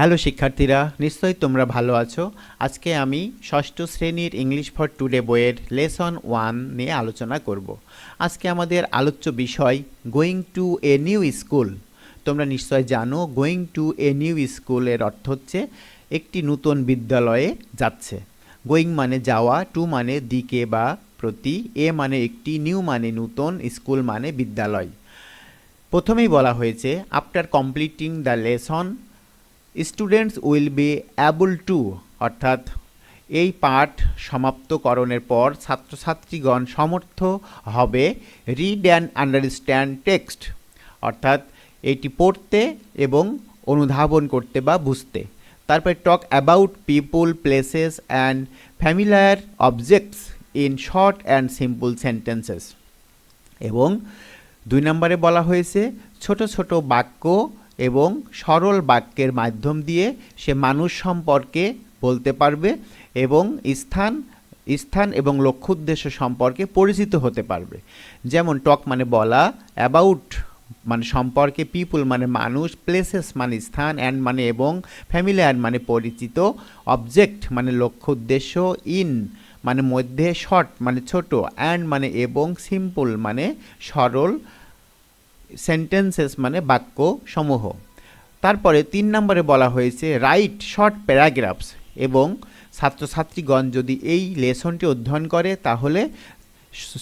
Hello শিক্ষার্থীরা, নিশ্চয়ই তোমরা ভালো আছো। আজকে আমি ষষ্ঠ শ্রেণির ইংলিশ ফর টুডে বইয়ের লেসন ওয়ান নিয়ে আলোচনা করব। আজকে আমাদের আলোচ্য বিষয় going to a new school তোমরা নিশ্চয় জানো গোয়িং টু এ নিউ স্কুলের অর্থ হচ্ছে, একটি নতুন বিদ্যালয়ে যাচ্ছে। গোয়িং মানে যাওয়া টু মানে দিকে বা প্রতি, এ মানে একটি নিউ মানে নূতন স্কুল মানে বিদ্যালয়। প্রথমেই বলা হয়েছে after completing the lesson students will be able to অর্থাৎ এই পাঠ সমাপ্তকরণের পর ছাত্রছাত্রীগণ সমর্থ হবে রিড অ্যান্ড আন্ডারস্ট্যান্ড টেক্সট অর্থাৎ এটি পড়তে এবং অনুধাবন করতে বা বুঝতে। তারপরে talk about people places and familiar objects in short and simple sentences এবং দুই নম্বরে বলা হয়েছে, ছোট ছোট বাক্য এবং সরল বাক্যের মাধ্যম দিয়ে সে মানুষ সম্পর্কে বলতে পারবে এবং স্থান স্থান এবং লক্ষ্য উদ্দেশ্য সম্পর্কে পরিচিত হতে পারবে। যেমন টক মানে বলা, অ্যাবাউট মানে সম্পর্কে পিপুল মানে মানুষ, প্লেসেস মানে স্থান, অ্যান্ড মানে এবং ফ্যামিলিয়ার মানে পরিচিত, অবজেক্ট মানে লক্ষ্য উদ্দেশ্য, ইন মানে মধ্যে শর্ট মানে ছোট, অ্যান্ড মানে এবং সিম্পল মানে সরল সেন্টেন্সেস মানে বাক্য সমূহ। তারপরে তিন নম্বরে বলা হয়েছে রাইট শর্ট প্যারাগ্রাফস এবং ছাত্রছাত্রীগণ যদি এই লেসনটি অধ্যয়ন করে, তাহলে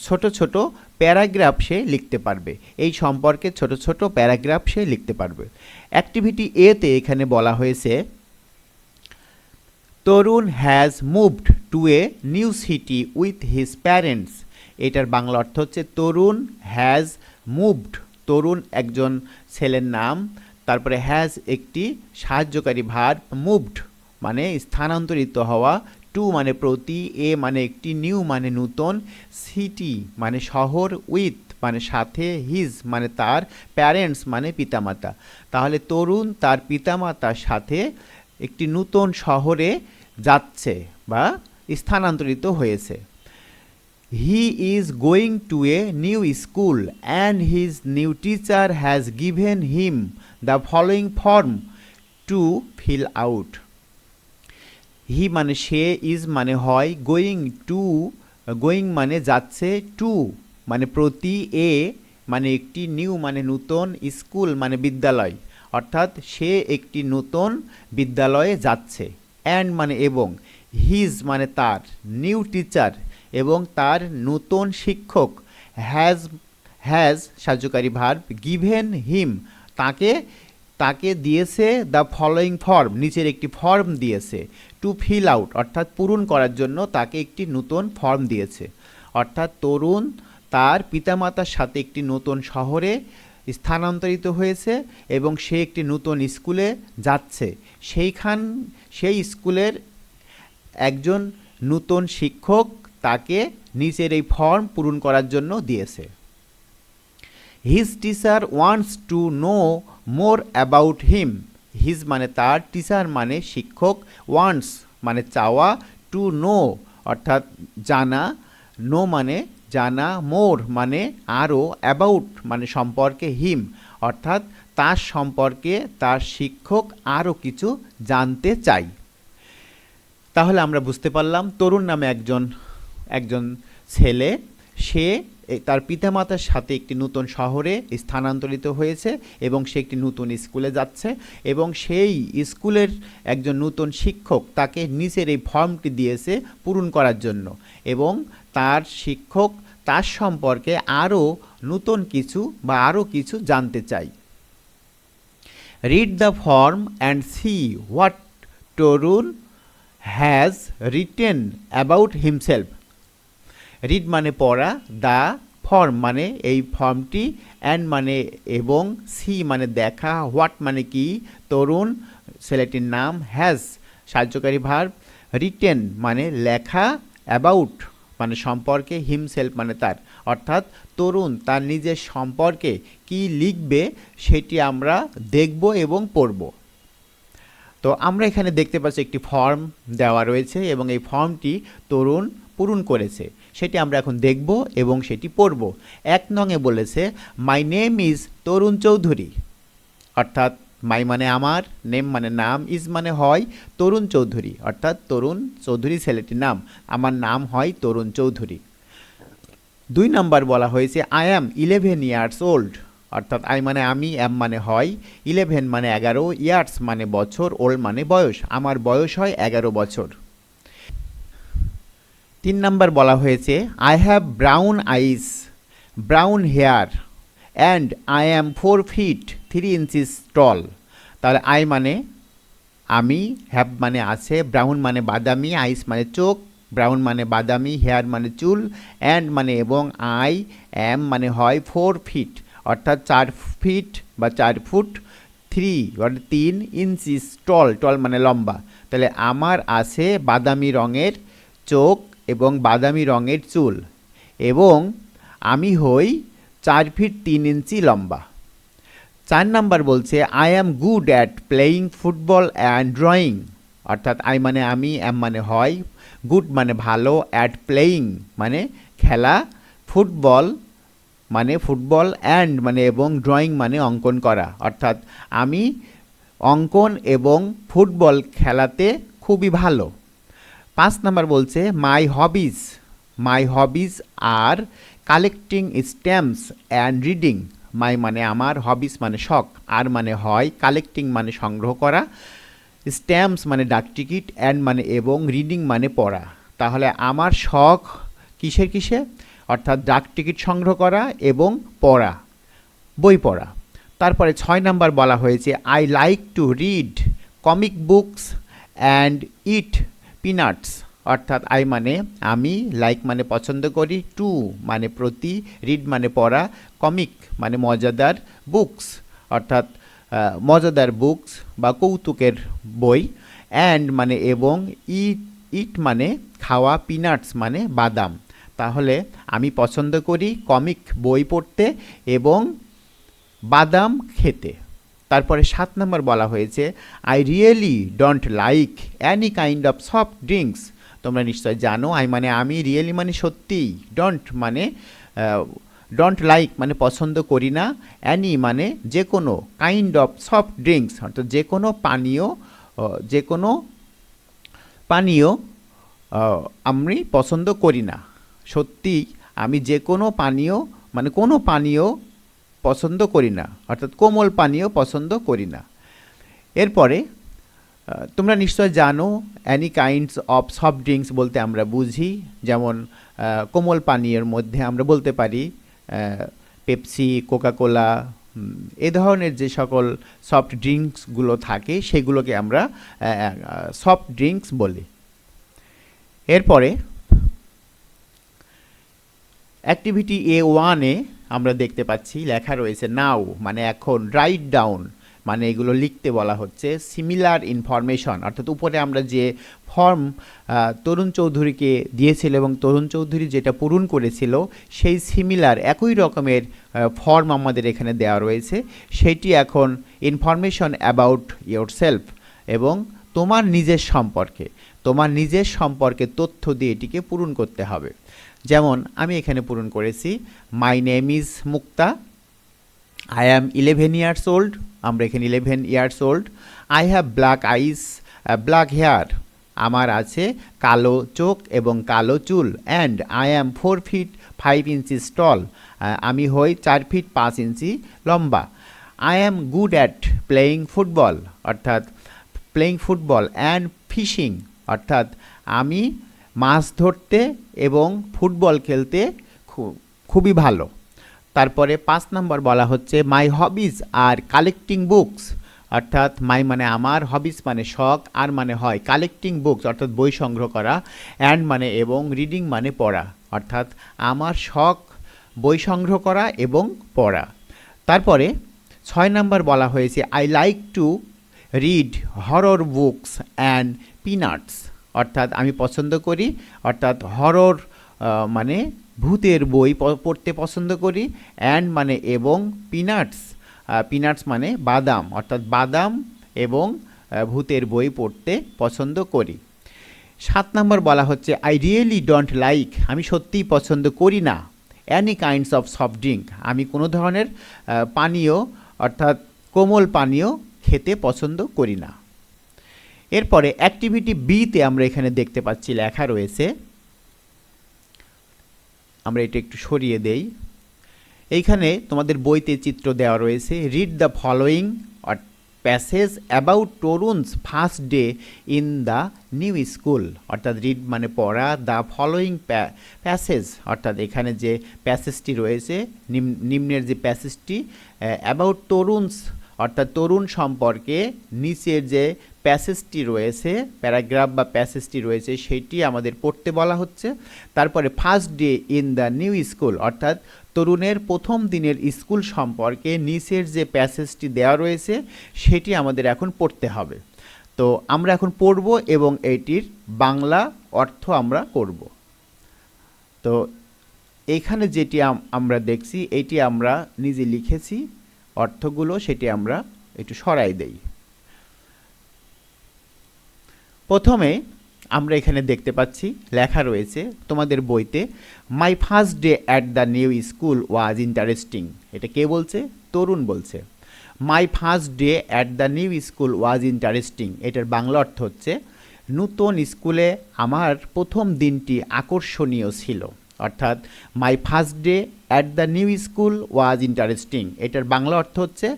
ছোট ছোট প্যারাগ্রাফ সে লিখতে পারবে। এই সম্পর্কে ছোট ছোট প্যারাগ্রাফ সে লিখতে পারবে। অ্যাক্টিভিটি এতে এখানে বলা হয়েছে, Tarun has moved to a new city with his parents এটার বাংলা অর্থ হচ্ছে, তরুণ হ্যাজ মুভড তরুণ একজন ছেলের নাম, তারপরে হ্যাজ একটি সাহায্যকারী ভার মুভড মানে স্থানান্তরিত হওয়া টু মানে প্রতি এ মানে একটি নিউ মানে নূতন সিটি মানে শহর উইথ মানে সাথে হিজ মানে তার প্যারেন্টস মানে পিতামাতা। তাহলে তরুণ তার পিতামাতার সাথে একটি নূতন শহরে যাচ্ছে বা স্থানান্তরিত হয়েছে। He is going to a new school and his new teacher has given him the following form to fill out he মানে সে ইজ মানে হয় গোয়িং টু গোয়িং মানে যাচ্ছে টু মানে প্রতি এ মানে একটি নিউ মানে নূতন স্কুল মানে বিদ্যালয়। অর্থাৎ সে একটি নতুন বিদ্যালয়ে যাচ্ছে। অ্যান্ড মানে এবং হিজ মানে তার নিউ টিচার এবং তার নতুন শিক্ষক হ্যাজ হ্যাজ সাহায্যকারী ভার্ব গিভেন হিম। তাকে তাকে দিয়েছে দ্য ফলোয়িং ফর্ম, নিচের একটি ফর্ম দিয়েছে, টু ফিল আউট, অর্থাৎ পূরণ করার জন্য তাকে একটি নতুন ফর্ম দিয়েছে। অর্থাৎ তরুণ তার পিতামাতার সাথে একটি নতুন শহরে স্থানান্তরিত হয়েছে এবং সে একটি নতুন স্কুলে যাচ্ছে। সেইখান, সেই স্কুলের একজন নতুন শিক্ষক তাকে নিচের এই ফর্ম পূরণ করার জন্য দিয়েছে। His teacher wants to know more about him his মানে তার টিচার মানে শিক্ষক ওয়ান্টস মানে চাওয়া টু নো অর্থাৎ জানা। নো মানে জানা মোর মানে আরও অ্যাবাউট মানে সম্পর্কে হিম অর্থাৎ তার সম্পর্কে তার শিক্ষক আরও কিছু জানতে চাই। তাহলে আমরা বুঝতে পারলাম তরুণ নামে একজন একজন ছেলে, সে তার পিতামাতার সাথে একটি নতুন শহরে স্থানান্তরিত হয়েছে এবং সে একটি নতুন স্কুলে যাচ্ছে এবং সেই স্কুলের একজন নতুন শিক্ষক তাকে নিচের এই ফর্মটি দিয়েছে পূরণ করার জন্য এবং তার শিক্ষক তার সম্পর্কে আরও নতুন কিছু বা আরও কিছু জানতে চাই। Read the form and see what Tarun has written about himself read মানে পড়া দ্য ফর্ম মানে এই ফর্মটি অ্যান্ড মানে এবং সি মানে দেখা হোয়াট মানে কি, তরুণ, ছেলেটির নাম হ্যাজ সাহায্যকারী ভার রিটেন মানে লেখা অ্যাবাউট মানে সম্পর্কে হিমসেলফ মানে তার। অর্থাৎ তরুণ তার নিজের সম্পর্কে কি লিখবে, সেটি আমরা দেখব এবং পড়ব। তো আমরা এখানে দেখতে পাচ্ছি একটি ফর্ম দেওয়া রয়েছে এবং এই ফর্মটি তরুণ পূরণ করেছে। সেটি আমরা এখন দেখব এবং সেটি পড়ব। এক নঙে বলেছে my name is Tarun Chowdhury অর্থাৎ মাই মানে আমার নেম মানে নাম ইজ মানে হয় তরুণ চৌধুরী অর্থাৎ তরুণ চৌধুরী ছেলেটির নাম। আমার নাম হয় তরুণ চৌধুরী দুই নাম্বার বলা হয়েছে I am eleven years old অর্থাৎ আই মানে আমি অ্যাম মানে হয়। ইলেভেন মানে এগারো ইয়ার্স মানে বছর ওল্ড মানে বয়স। আমার বয়স হয় এগারো বছর। তিন নাম্বার বলা হয়েছে I have brown eyes brown hair and I am four feet three inches tall তাহলে আই মানে আমি হ্যাভ মানে আছে ব্রাউন মানে বাদামি আইস মানে চোখ ব্রাউন মানে বাদামি হেয়ার মানে চুল অ্যান্ড মানে এবং আই অ্যাম মানে হয় ফোর ফিট অর্থাৎ চার ফিট বা চার ফুট থ্রি অর্থাৎ তিন ইঞ্চিস টল টল মানে লম্বা। তাহলে আমার আছে বাদামি রঙের চোখ এবং বাদামি রঙের চুল এবং আমি হই চার ফিট তিন ইঞ্চি লম্বা। চার নাম্বার বলছে I am good at playing football and drawing অর্থাৎ আই মানে আমি অ্যাম মানে হয়। গুড মানে ভালো অ্যাট প্লেয়িং মানে খেলা। ফুটবল মানে ফুটবল অ্যান্ড মানে এবং ড্রয়িং মানে অঙ্কন করা। অর্থাৎ আমি অঙ্কন এবং ফুটবল খেলাতে খুবই ভালো। পাঁচ নাম্বার বলছে my hobbies my hobbies are collecting stamps and reading my মানে আমার হবিস মানে শখ। আর মানে হয় কালেক্টিং মানে সংগ্রহ করা। স্ট্যাম্পস মানে ডাকটিকিট অ্যান্ড মানে এবং রিডিং মানে পড়া। তাহলে আমার শখ কিসের কিসে? অর্থাৎ ডাক টিকিট সংগ্রহ করা এবং পড়া, বই পড়া। তারপরে ছয় নাম্বার বলা হয়েছে I like to read comic books and eat peanuts অর্থাৎ আই মানে আমি লাইক মানে পছন্দ করি টু মানে প্রতি রিড মানে পড়া কমিক মানে মজাদার বুকস অর্থাৎ মজাদার বুকস বা কৌতুকের বই অ্যান্ড মানে এবং ইট ইট মানে খাওয়া পিনাটস মানে বাদাম। তাহলে আমি পছন্দ করি কমিক বই পড়তে এবং বাদাম খেতে। তারপরে সাত নম্বর বলা হয়েছে I really don't like any kind of soft drinks তোমরা নিশ্চয় জানো আই মানে আমি রিয়েলি মানে সত্যিই ডোন্ট মানে ডোন্ট লাইক মানে পছন্দ করি না অ্যানি মানে যে কোনো কাইন্ড অফ সফট ড্রিঙ্কস অর্থাৎ যে কোনো পানীয় যে কোনো পানীয় আমি পছন্দ করি না। সত্যি আমি যে কোনো পানীয় মানে কোনো পানীয় পছন্দ করি না, অর্থাৎ কোমল পানীয় পছন্দ করি না। এরপরে তোমরা নিশ্চয় জানো any kinds of soft drinks বলতে আমরা বুঝি, যেমন কোমল পানীয়ের মধ্যে আমরা বলতে পারি পেপসি কোকাকোলা এ ধরনের যে সকল সফট ড্রিঙ্কসগুলো থাকে, সেগুলোকে আমরা সফট ড্রিঙ্কস বলি। এরপরে অ্যাক্টিভিটি এ ওয়ানে আমরা দেখতে পাচ্ছি, লেখা রয়েছে নাও মানে এখন রাইট ডাউন মানে এগুলো লিখতে বলা হচ্ছে সিমিলার ইনফরমেশন অর্থাৎ উপরে আমরা যে ফর্ম তরুণ চৌধুরীকে দিয়েছিল এবং তরুণ চৌধুরী যেটা পূরণ করেছিল, সেই সিমিলার একই রকমের ফর্ম আমাদের এখানে দেওয়া রয়েছে, সেটি এখন ইনফরমেশন অ্যাবাউট ইয়োর সেলফ এবং তোমার নিজের সম্পর্কে, তোমার নিজের সম্পর্কে তথ্য দিয়ে এটিকে পূরণ করতে হবে। যেমন, আমি এখানে পূরণ করেছি my name is Mukta I am eleven years old আমরা এখানে eleven years old I have black eyes black hair আমার আছে কালো চোখ এবং কালো চুল and I am four feet five inches tall আমি হই চার ফিট পাঁচ ইঞ্চি লম্বা I am good at playing football অর্থাৎ প্লেয়িং ফুটবল অ্যান্ড ফিশিং অর্থাৎ আমি মাছ ধরতে এবং ফুটবল খেলতে খুবই ভালো। তারপরে পাঁচ নম্বর বলা হচ্ছে my hobbies are collecting books অর্থাৎ মাই মানে আমার হবিজ মানে শখ, আর মানে হয় কালেক্টিং বুকস অর্থাৎ বই সংগ্রহ করা অ্যান্ড মানে এবং রিডিং মানে পড়া, অর্থাৎ আমার শখ, বই সংগ্রহ করা এবং পড়া। তারপরে ছয় নম্বর বলা হয়েছে I like to read horror books and peanuts অর্থাৎ আমি পছন্দ করি, অর্থাৎ হরর মানে ভূতের বই পড়তে পছন্দ করি অ্যান্ড মানে এবং পিনাটস পিনাটস মানে বাদাম, অর্থাৎ বাদাম এবং ভূতের বই পড়তে পছন্দ করি। সাত নম্বর বলা হচ্ছে আই রিয়েলি ডোন্ট লাইক আমি সত্যিই পছন্দ করি না। Any kinds of soft drink আমি কোনো ধরনের পানীয়, অর্থাৎ কোমল পানীয় খেতে পছন্দ করি না। এরপরে অ্যাক্টিভিটি বিতে আমরা এখানে দেখতে পাচ্ছি লেখা রয়েছে। আমরা এটা একটু সরিয়ে দেই। এইখানে তোমাদের বইতে চিত্র দেওয়া রয়েছে read the following passage about Tarun's first day in the new school অর্থাৎ রিড মানে পড়া দ্য ফলোয়িং প্যাসেজ অর্থাৎ এখানে যে প্যাসেজটি রয়েছে, নিম- নিম্নের যে প্যাসেজটি অ্যাবাউট তরুণস অর্থাৎ তরুণ সম্পর্কে নিচের যে প্যাসেজটি রয়েছে, প্যারাগ্রাফ বা প্যাসেজটি রয়েছে, সেটি আমাদের পড়তে বলা হচ্ছে। তারপরে first day in the new school, অর্থাৎ তরুণের প্রথম দিনের স্কুল সম্পর্কে নিচের যে প্যাসেজটি দেওয়া রয়েছে, সেটি আমাদের এখন পড়তে হবে। তো আমরা এখন পড়ব এবং এটির বাংলা অর্থ আমরা করব। তো এখানে যেটি আম- আমরা দেখছি, এটি আমরা নিজে লিখেছি। অর্থগুলো সেটি আমরা একটু সরাই দেই। প্রথমে আমরা এখানে দেখতে পাচ্ছি, লেখা রয়েছে তোমাদের বইতে my first day at the new school was interesting এটা কে বলছে? তরুণ বলছে। My first day at the new school was interesting এটার বাংলা অর্থ হচ্ছে, নূতন স্কুলে আমার প্রথম দিনটি আকর্ষণীয় ছিল। অর্থাৎ my first day at the new school was interesting এটার বাংলা অর্থ হচ্ছে,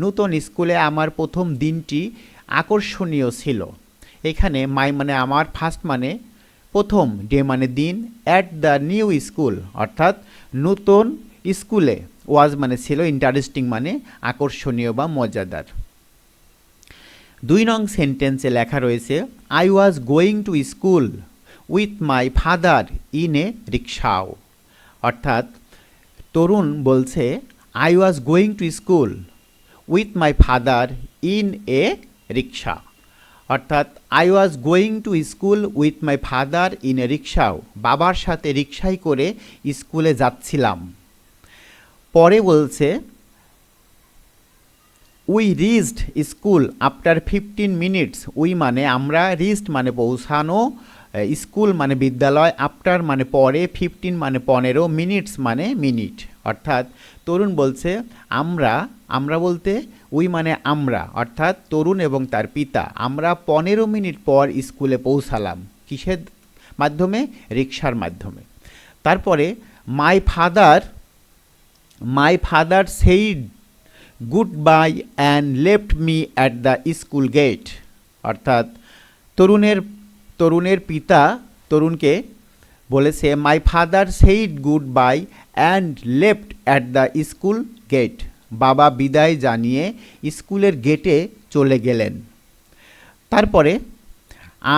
নূতন স্কুলে আমার প্রথম দিনটি আকর্ষণীয় ছিল। এখানে মাই মানে আমার ফার্স্ট মানে প্রথম ডে মানে দিন অ্যাট দ্য নিউ স্কুল অর্থাৎ নতুন স্কুলে। ওয়াজ মানে ছিল ইন্টারেস্টিং মানে আকর্ষণীয় বা মজাদার। দুই নং সেন্টেন্সে লেখা রয়েছে I was going to school with my father in a rickshaw অর্থাৎ তরুণ বলছে I was going to school with my father in a rickshaw অর্থাৎ I was going to school with my father in a rickshaw বাবার সাথে রিক্সায় করে স্কুলে যাচ্ছিলাম। পরে বলছে we reached school after fifteen minutes we মানে আমরা রিচড মানে পৌঁছানো স্কুল মানে বিদ্যালয়, আফটার মানে পরে, ফিফটিন মানে পনেরো, মিনিটস মানে মিনিট। অর্থাৎ তরুণ বলছে, আমরা আমরা বলতে উই মানে আমরা। অর্থাৎ তরুণ এবং তার পিতা, আমরা পনেরো মিনিট পর স্কুলে পৌঁছালাম। কিসের মাধ্যমে? রিক্সার মাধ্যমে। তারপরে, my father my father said goodbye and left me at the school gate. অর্থাৎ তরুণের তরুণের পিতা তরুণকে বলেছে my father said goodbye and left at the school gate বাবা বিদায় জানিয়ে স্কুলের গেটে চলে গেলেন তারপরে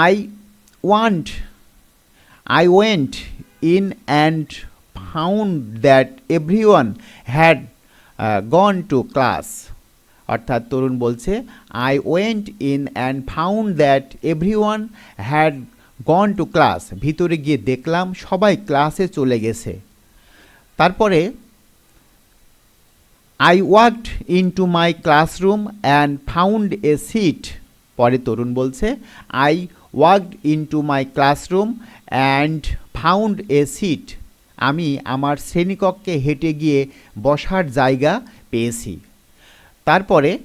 I want I went in and found that everyone had uh, gone to class. অর্থাৎ তরুণ বলছে I went in and found that everyone had gone to class ভিতরে গিয়ে দেখলাম সবাই ক্লাসে চলে গেছে। তারপরে I walked into my classroom and found a seat পরে তরুণ বলছে I walked into my classroom and found a seat আমি আমার শ্রেণীকক্ষে হেঁটে গিয়ে বসার জায়গা পেয়েছি। তারপরে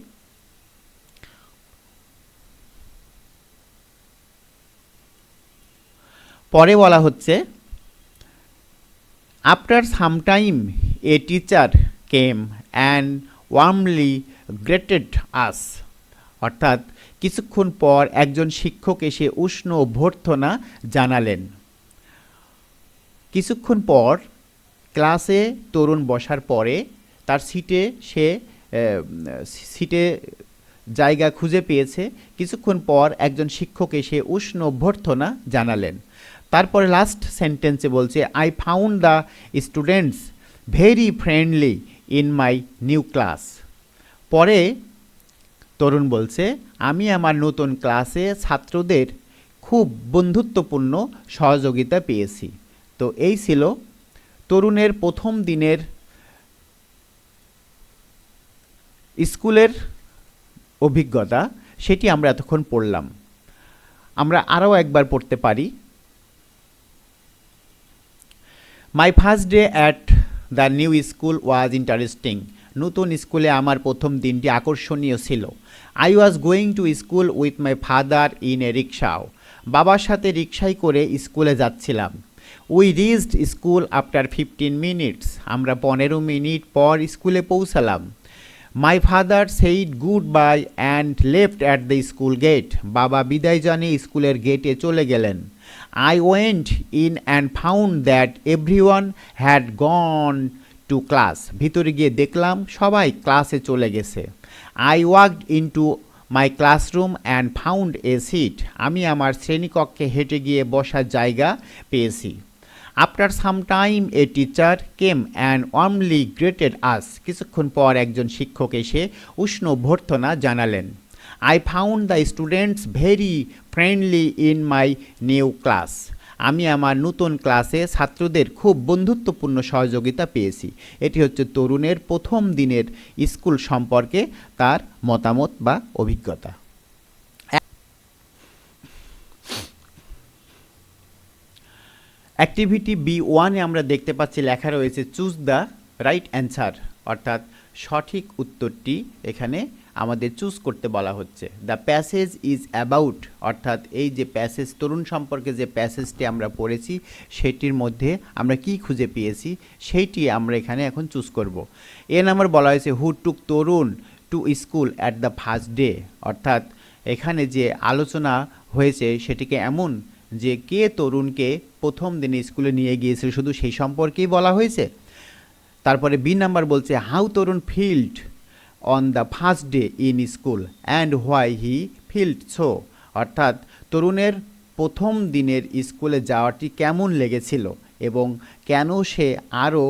পরে বলা হচ্ছে after some time a teacher came and warmly greeted us অর্থাৎ কিছুক্ষণ পর একজন শিক্ষক এসে উষ্ণ অভ্যর্থনা জানালেন। কিছুক্ষণ পর ক্লাসে তরুণ বসার পরে তার সিটে সে সিটে জায়গা খুঁজে পেয়েছে। কিছুক্ষণ পর একজন শিক্ষক এসে উষ্ণ অভ্যর্থনা জানালেন। তারপরে লাস্ট সেন্টেন্সে বলছে I found the students very friendly in my new class পরে তরুণ বলছে, আমি আমার নতুন ক্লাসে ছাত্রদের খুব বন্ধুত্বপূর্ণ সহযোগিতা পেয়েছি। তো এই ছিল তরুণের প্রথম দিনের স্কুলের অভিজ্ঞতা, সেটি আমরা এতক্ষণ পড়লাম। আমরা আরও একবার পড়তে পারি। My first day at the new school was interesting নতুন স্কুলে আমার প্রথম দিনটি আকর্ষণীয় ছিল। I was going to school with my father in a rickshaw বাবার সাথে রিক্সায় করে স্কুলে যাচ্ছিলাম। We reached school after fifteen minutes আমরা পনেরো মিনিট পর স্কুলে পৌঁছালাম। My father said goodbye and left at the school gate বাবা বিদায় জানিয়ে স্কুলের গেটে চলে গেলেন। I went in and found that everyone had gone to class ভিতরে গিয়ে দেখলাম সবাই ক্লাসে চলে গেছে। I walked into my classroom and found a seat আমি আমার শ্রেণীকক্ষে হেঁটে গিয়ে বসার জায়গা পেয়েছি। After some time a teacher came and warmly greeted us কিছুক্ষণ পর একজন শিক্ষক এসে উষ্ণ অভ্যর্থনা জানালেন I found the students very friendly in my new class আমি আমার নতুন ক্লাসে ছাত্রদের খুব বন্ধুত্বপূর্ণ সহযোগিতা পেয়েছি। এটি হচ্ছে তরুণের প্রথম দিনের স্কুল সম্পর্কে তার মতামত বা অভিজ্ঞতা। অ্যাক্টিভিটি বি ওয়ানে আমরা দেখতে পাচ্ছি লেখা রয়েছে চুজ দ্য রাইট অ্যান্সার অর্থাৎ সঠিক উত্তরটি এখানে আমাদের চুজ করতে বলা হচ্ছে। দ্য প্যাসেজ ইজ অ্যাবাউট অর্থাৎ এই যে প্যাসেজ তরুণ সম্পর্কে যে প্যাসেজটি আমরা পড়েছি, সেটির মধ্যে আমরা কি খুঁজে পেয়েছি, সেইটি আমরা এখানে এখন চুজ করব। এ নাম্বার বলা হয়েছে who took Tarun to school at the first day অর্থাৎ এখানে যে আলোচনা হয়েছে, সেটিকে এমন যে কে তরুণকে প্রথম দিনে স্কুলে নিয়ে গিয়েছিল, শুধু সেই সম্পর্কেই বলা হয়েছে। তারপরে বি নাম্বার বলছে, how Tarun felt on the first day in school and why he felt so? অর্থাৎ তরুণের প্রথম দিনের স্কুলে যাওয়াটি কেমন লেগেছিল এবং কেন সে আরও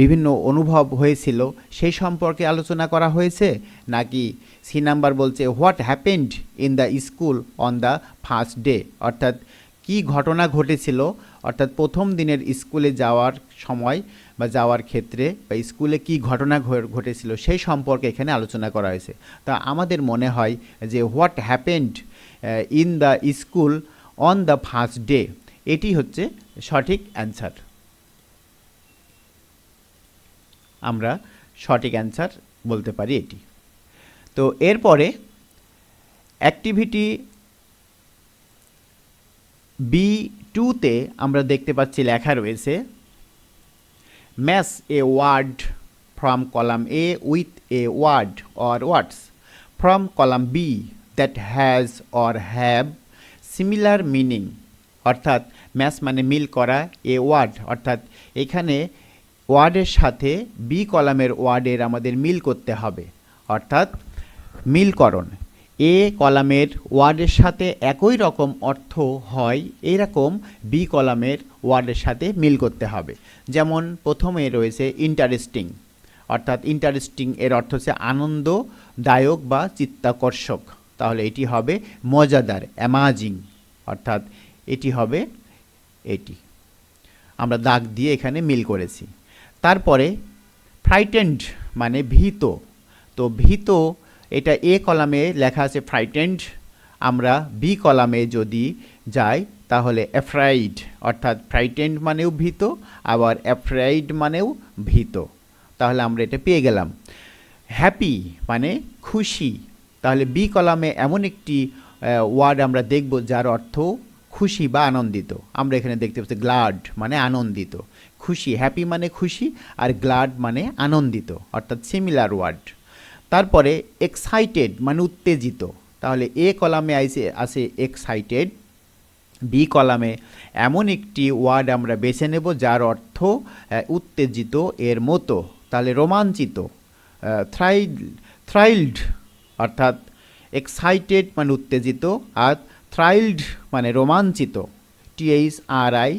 বিভিন্ন অনুভব হয়েছিল সেই সম্পর্কে আলোচনা করা হয়েছে? নাকি সি নাম্বার বলছে, what happened in the school on the first day? অর্থাৎ কি ঘটনা ঘটেছিল, অর্থাৎ প্রথম দিনের স্কুলে যাওয়ার সময় বা যাওয়ার ক্ষেত্রে বা স্কুলে কি ঘটনা ঘটেছিল সেই সম্পর্কে এখানে আলোচনা করা হয়েছে। তা আমাদের মনে হয় যে what happened in the school on the first day, এটি হচ্ছে সঠিক অ্যান্সার। আমরা সঠিক অ্যান্সার বলতে পারি এটি। তো এরপরে অ্যাক্টিভিটি বি টুতে আমরা দেখতে পাচ্ছি লেখা রয়েছে match a word from column A with a word or words from column B that has or have similar meaning অর্থাৎ ম্যাস মানে মিল করা এ ওয়ার্ড অর্থাৎ এখানে ওয়ার্ডের সাথে বি কলামের ওয়ার্ডের আমাদের মিল করতে হবে, অর্থাৎ মিলকরণ। এ কলামের ওয়ার্ডের সাথে একই রকম অর্থ হয়, এরকম বি কলামের ওয়ার্ডের সাথে মিল করতে হবে। যেমন প্রথমে রয়েছে ইন্টারেস্টিং, অর্থাৎ ইন্টারেস্টিং এর অর্থ হচ্ছে আনন্দদায়ক বা চিত্তাকর্ষক। তাহলে এটি হবে মজাদার, অ্যামাজিং, অর্থাৎ এটি হবে এটি। আমরা দাগ দিয়ে এখানে মিল করেছি। তারপরে ফ্রাইটেন্ড মানে ভীত। তো ভীত এটা এ কলামে লেখা আছে ফ্রাইটেন্ড আমরা বি কলামে যদি যাই, তাহলে অ্যাফ্রাইড অর্থাৎ ফ্রাইটেন্ড মানেও ভীত, আবার অ্যাফ্রাইড মানেও ভীত। তাহলে আমরা এটা পেয়ে গেলাম। হ্যাপি মানে খুশি। তাহলে বি কলামে এমন একটি ওয়ার্ড আমরা দেখব যার অর্থ খুশি বা আনন্দিত। আমরা এখানে দেখতে পাচ্ছি গ্লাড মানে আনন্দিত। খুশি হ্যাপি মানে খুশি, আর গ্লাড মানে আনন্দিত, অর্থাৎ সিমিলার ওয়ার্ড তারপরে এক্সাইটেড মানে উত্তেজিত। তাহলে এ কলামে আইসে আছে এক্সাইটেড বি কলামে এমন একটি ওয়ার্ড আমরা বেছে নেব যার অর্থ উত্তেজিত এর মতো। তাহলে রোমাঞ্চিত থ্রাইড থ্রাইল্ড অর্থাৎ এক্সাইটেড মানে উত্তেজিত আর থ্রাইল্ড মানে রোমাঞ্চিত। T H R I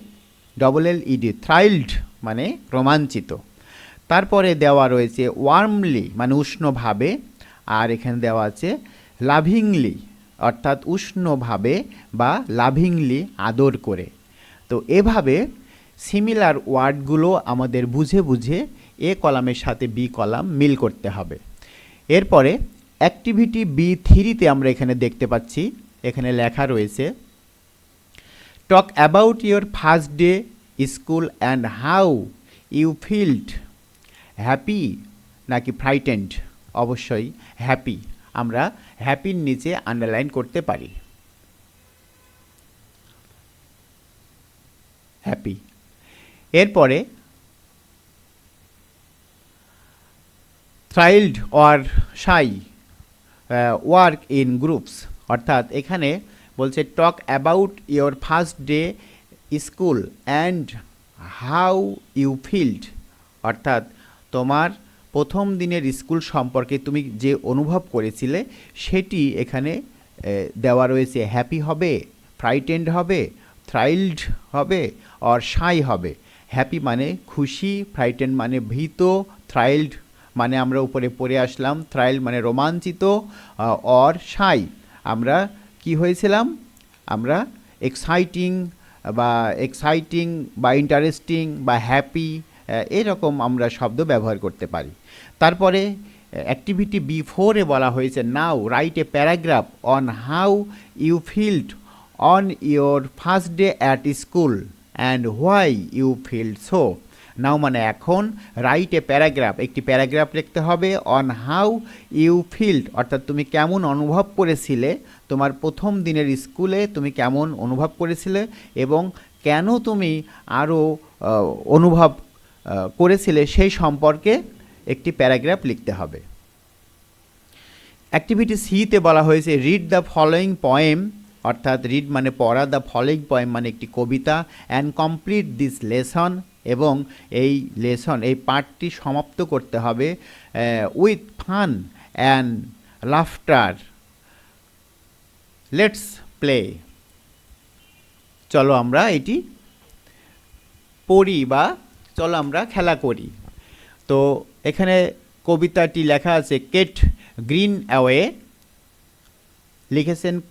double L E D thrilled মানে রোমাঞ্চিত। তারপরে দেওয়া রয়েছে ওয়ার্মলি মানে উষ্ণভাবে, আর এখানে দেওয়া আছে লাভিংলি অর্থাৎ উষ্ণভাবে বা লাভিংলি আদর করে। তো এভাবে সিমিলার ওয়ার্ডগুলো আমাদের বুঝে বুঝে এ কলামের সাথে বি কলাম মিল করতে হবে। এরপরে অ্যাক্টিভিটি বি থ্রিতে আমরা এখানে দেখতে পাচ্ছি, এখানে লেখা রয়েছে talk about your first day school and how you felt happy নাকি ফ্রাইটেন্ড অবশ্যই হ্যাপি আমরা হ্যাপির নিচে আন্ডারলাইন করতে পারি। হ্যাপি এরপরে thrilled or shy work in groups অর্থাৎ এখানে বলছে talk about your first day school and how you felt অর্থাৎ তোমার প্রথম দিনের স্কুল সম্পর্কে তুমি যে অনুভব করেছিলে, সেটি এখানে দেওয়া রয়েছে। হ্যাপি হবে ফ্রাইটেন্ড হবে থ্রাইল্ড হবে অর শাই হবে। হ্যাপি মানে খুশি ফ্রাইটেন্ড মানে ভীত থ্রাইল্ড মানে আমরা উপরে পড়ে আসলাম থ্রাইল্ড মানে রোমাঞ্চিত অর শাই আমরা কি হয়েছিলাম? আমরা এক্সাইটিং বা এক্সাইটিং বা ইন্টারেস্টিং বা হ্যাপি এরকম আমরা শব্দ ব্যবহার করতে পারি। তারপরে অ্যাক্টিভিটি বি ফোরে বলা হয়েছে now write a paragraph on how you felt on your first day at school and why you felt so now মানে এখন রাইট এ প্যারাগ্রাফ একটি প্যারাগ্রাফ লিখতে হবে অন হাউ ইউ ফিল্ড অর্থাৎ তুমি কেমন অনুভব করেছিলে, তোমার প্রথম দিনের স্কুলে তুমি কেমন অনুভব করেছিলে এবং কেন তুমি আরও অনুভব করেছিলে সেই সম্পর্কে একটি প্যারাগ্রাফ লিখতে হবে। অ্যাক্টিভিটি সিতে বলা হয়েছে রিড দ্য ফলোয়িং পয়েম অর্থাৎ রিড মানে পড়া দ্য ফলোয়িং পয়েম মানে একটি কবিতা অ্যান্ড কমপ্লিট দিস লেসন এবং এই লেসন এই পাঠটি সমাপ্ত করতে হবে with fun and laughter let's play চলো আমরা এটি পড়ি বা চলো আমরা খেলা করি। তো এখানে কবিতাটি লেখা আছে, কেট গ্রিন অ্যাওয়ে। লিখেছেন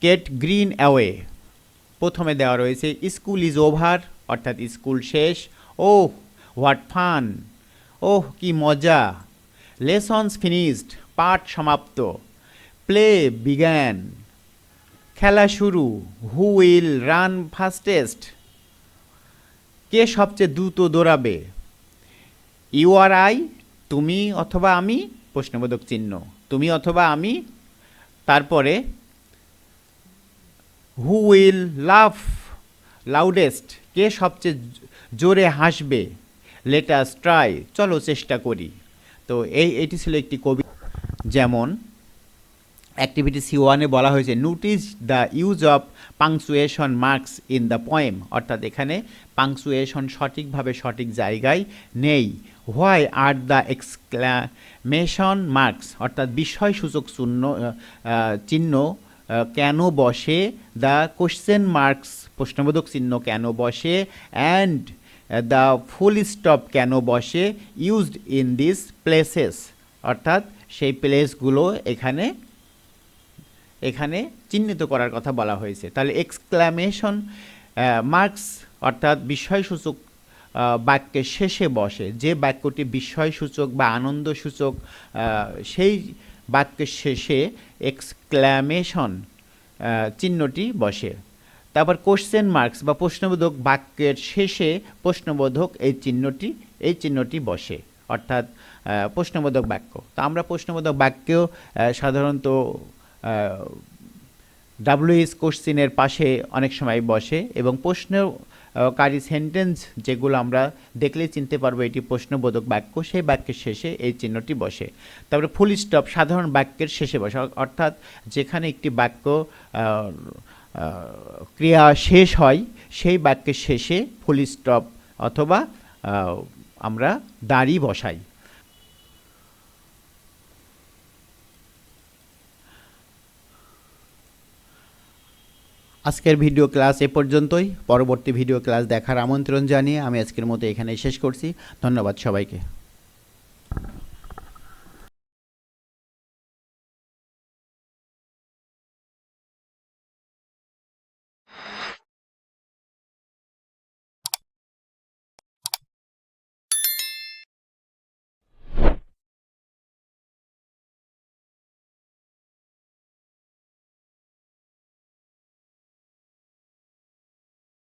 কেট গ্রিন অ্যাওয়ে। প্রথমে দেওয়া রয়েছে, স্কুল ইজ ওভার অর্থাৎ স্কুল শেষ। Oh, what fun. ওহ, কি মজা। লেসনস ফিনিশড, পাঠ সমাপ্ত। প্লে বিজ্ঞান খেলা শুরু, হু উইল রান ফাস্টেস্ট। কে সবচেয়ে দ্রুত দৌড়াবে? ইউ আর আই তুমি অথবা আমি? প্রশ্নবোধক চিহ্ন। তুমি অথবা আমি? তারপরে হু উইল লাভ লাউডেস্ট কে সবচেয়ে জোরে হাসবে? লেটাস ট্রাই চলো চেষ্টা করি। তো এই, এটি ছিল একটি কবি যেমন অ্যাক্টিভিটি সি ওয়ানে বলা হয়েছে notice the use of punctuation marks in the poem অর্থাৎ এখানে পাংচুয়েশন সঠিকভাবে সঠিক জায়গায় নেই। Why are the exclamation marks অর্থাৎ বিস্ময়সূচক আহ, চিহ্ন কেন বসে? দ্য কোশ্চেন মার্কস প্রশ্নবোধক চিহ্ন কেন বসে? অ্যান্ড দ্য ফুল স্টপ কেন বসে? ইউজড ইন দিস প্লেসেস অর্থাৎ সেই প্লেসগুলো এখানে এখানে চিহ্নিত করার কথা বলা হয়েছে। তাহলে এক্সক্লামেশন মার্কস অর্থাৎ বিস্ময়সূচক বাক্যের শেষে বসে। যে বাক্যটি বিস্ময়সূচক বা আনন্দসূচক সেই বাক্যের শেষে এক্সক্ল্যামেশন চিহ্নটি বসে। তারপর কোশ্চেন মার্কস বা প্রশ্নবোধক বাক্যের শেষে প্রশ্নবোধক এই চিহ্নটি এই চিহ্নটি বসে। অর্থাৎ প্রশ্নবোধক বাক্য। তো আমরা প্রশ্নবোধক বাক্যেও সাধারণত ডাব্লিউএস কোশ্চিনের পাশে অনেক সময় বসে এবং প্রশ্নকারী সেন্টেন্স যেগুলো আমরা দেখলে চিনতে পারব এটি প্রশ্নবোধক বাক্য, সেই বাক্যের শেষে এই চিহ্নটি বসে। তারপরে ফুল স্টপ সাধারণ বাক্যের শেষে বসে। অর্থাৎ যেখানে একটি বাক্য ক্রিয়া শেষ হয়, সেই বাক্যের শেষে ফুল স্টপ অথবা আমরা দাঁড়ি বসাই। আজকের ভিডিও ক্লাস এ পর্যন্তই। পরবর্তী ভিডিও ক্লাস দেখার আমন্ত্রণ জানিয়ে আমি আজকের মতো এখানে শেষ করছি। ধন্যবাদ সবাইকে।